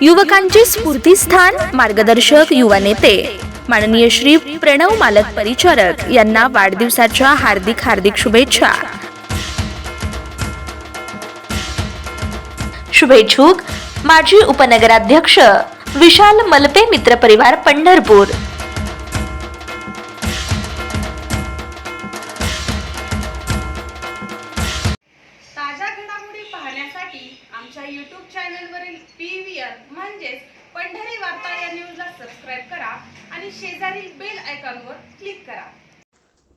युवकांचे स्फूर्तीस्थान मार्गदर्शक युवा नेते. माननीय श्री प्रणव मालक परिचारक यांना वाढदिवसाच्या हार्दिक हार्दिक शुभेच्छा. शुभेच्छुक माजी उपनगराध्यक्ष विशाल मलपे मित्र परिवार पंढरपूर. म्हणजेच पंढरी वार्ता या न्यूजला सबस्क्राईब करा आणि शेजारील बेल आयकॉनवर क्लिक करा.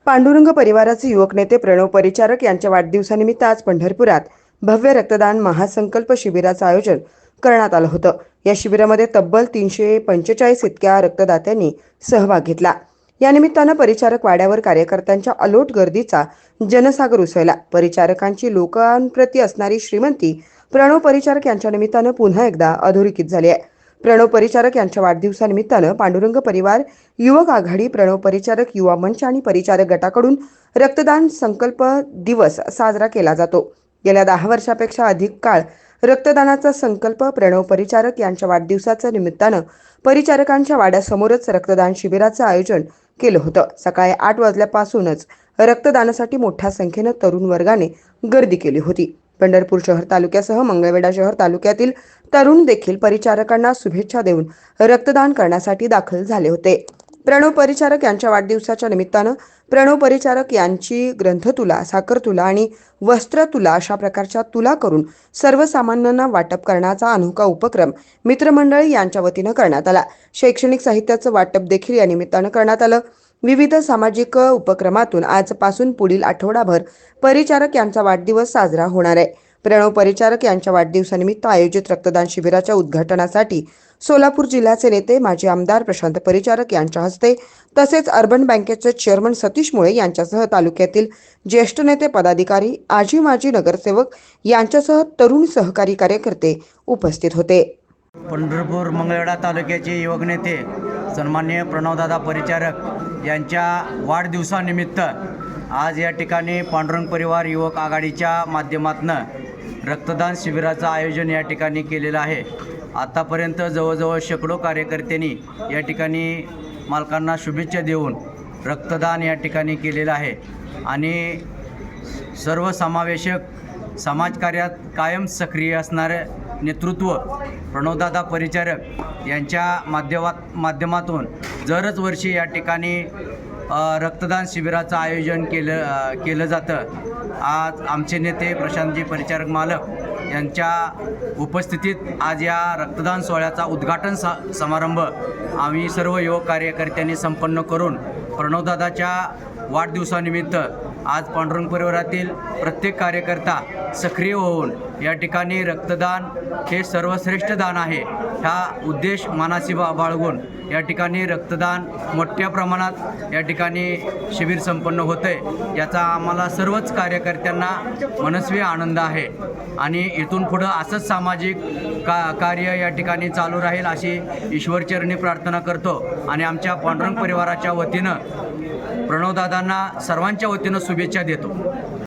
पांडुरंग परिवाराचे युवक नेते प्रणव परिचारक यांच्या वाढदिवसानिमित्त आज पंढरपुरात भव्य रक्तदान महासंकल्प शिबिराचं आयोजन करण्यात आलं होतं. या शिबिरामध्ये तब्बल तीनशे पंचेचाळीस इतक्या रक्तदात्यांनी सहभाग घेतला. या निमित्तानं परिचारक वाड्यावर कार्यकर्त्यांच्या अलोट गर्दीचा जनसागर उसळला. परिचारकांची लोकांप्रती असणारी श्रीमंती प्रणव परिचारक यांच्या निमित्तानं पुन्हा एकदा अधोरेखित झाली आहे. प्रणव परिचारक यांच्या वाढदिवसानिमित्तानं पांडुरंग परिवार युवक आघाडी प्रणव परिचारक युवा मंच आणि परिचारक गटाकडून रक्तदान संकल्प दिवस साजरा केला जातो. गेल्या दहा वर्षापेक्षा अधिक काळ रक्तदानाचा संकल्प प्रणव परिचारक यांच्या वाढदिवसाच्या निमित्तानं परिचारकांच्या वाड्यासमोरच रक्तदान शिबिराचं आयोजन केलं होतं. सकाळी आठ वाजल्यापासूनच रक्तदानासाठी मोठ्या संख्येनं तरुण वर्गाने गर्दी केली होती. पंढरपूर शहर तालुक्यासह मंगळवेढा शहर तालुक्यातील तरुण देखील परिचारकांना शुभेच्छा देऊन रक्तदान करण्यासाठी दाखल झाले होते. प्रणव परिचारक यांच्या वाढदिवसाच्या निमित्तानं प्रणव परिचारक यांची ग्रंथतुला साखरतुला आणि वस्त्रतुला अशा प्रकारच्या तुला करून सर्वसामान्यांना वाटप करण्याचा अनोखा उपक्रम मित्रमंडळी यांच्या वतीनं करण्यात आला. शैक्षणिक साहित्याचं वाटप देखील या निमित्तानं करण्यात आलं. विविध सामाजिक उपक्रमातून आजपासून पुढील आठवडाभर परिचारक यांचा वाढदिवस साजरा होणार आहे. प्रणव परिचारक यांच्या वाढदिवसानिमित्त आयोजित रक्तदान शिबिराच्या उद्घाटनासाठी सोलापूर जिल्ह्याचे नेते माजी आमदार प्रशांत परिचारक यांच्या हस्ते तसेच अर्बन बँकेचे चेअरमन सतीश मुळे यांच्यासह तालुक्यातील ज्येष्ठ नेते पदाधिकारी आजी माजी नगरसेवक यांच्यासह तरुण सहकारी कार्यकर्ते उपस्थित होते. पंढरपूर मंगळवेढा तालुक्याचे युवक नेते सन्मान्य प्रणवदादा परिचारक यांच्या वाढदिवसानिमित्त आज या ठिकाणी पांडुरंग परिवार युवक आघाडीच्या माध्यमातून रक्तदान शिबिराचं आयोजन या ठिकाणी केलेलं आहे. आत्तापर्यंत जवळजवळ शेकडो कार्यकर्त्यांनी या ठिकाणी मालकांना शुभेच्छा देऊन रक्तदान या ठिकाणी केलेलं आहे. आणि सर्वसमावेशक समाजकार्यात कायम सक्रिय असणारे नेतृत्व प्रणवदादा परिचारक यांच्या माध्यमात माध्यमातून जरच वर्षी या ठिकाणी रक्तदान शिबिराचं आयोजन केलं केलं जातं. आज आमचे नेते प्रशांतजी परिचारक मालक यांच्या उपस्थितीत आज या रक्तदान सोहळ्याचा उद्घाटन सा समारंभ आम्ही सर्व युवक कार्यकर्त्यांनी संपन्न करून प्रणवदादाच्या वाढदिवसानिमित्त आज पांडुरंग परिवारातील प्रत्येक कार्यकर्ता सक्रिय होऊन या ठिकाणी रक्तदान हे सर्वश्रेष्ठ दान आहे. हा उद्देश मानासी बाळगून या ठिकाणी रक्तदान मोठ्या प्रमाणात या ठिकाणी शिबिर संपन्न होतं आहे याचा आम्हाला सर्वच कार्यकर्त्यांना मनस्वी आनंद आहे. आणि इथून पुढं असंच सामाजिक का कार्य या ठिकाणी चालू राहील अशी ईश्वरचरणी प्रार्थना करतो. आणि आमच्या पांडुरंग परिवाराच्या वतीनं प्रणवदादांना सर्वांच्या वतीनं शुभेच्छा देतो.